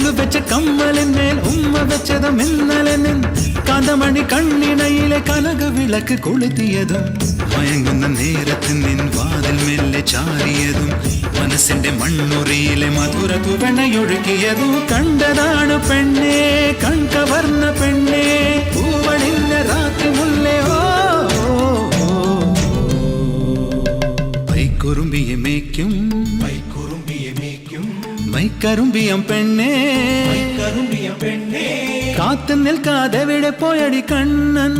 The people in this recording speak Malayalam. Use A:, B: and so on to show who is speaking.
A: കല്ലു വെച്ച കമ്മലിന്മേൽ ഉമ്മ വെച്ചതും ഇന്നലെ കഥമണി കണ്ണിണയിലെ കനക വിളക്ക് കൊളുത്തിയതും മയങ്ങുന്ന നേരത്തിൽ നിൻ വാതിൽ മെല്ലെ ചാരിയതും മനസ്സിന്റെ മണ്ണുറിയിലെ മധുര തുവണയൊഴുകിയതും കണ്ടതാണ് പെണ്ണേ കൺകവർന്ന പെണ്ണേ. പൂവണിഞ്ഞ രാത്രി മുല്ലേ ഓ. പൈക്കുറുമ്പിയെ മേയ്ക്കും. പെണ്ണേ
B: പെണ്ണേ
A: കാത്തു നിൽക്കാതെ വിടെ പോയടി കണ്ണൻ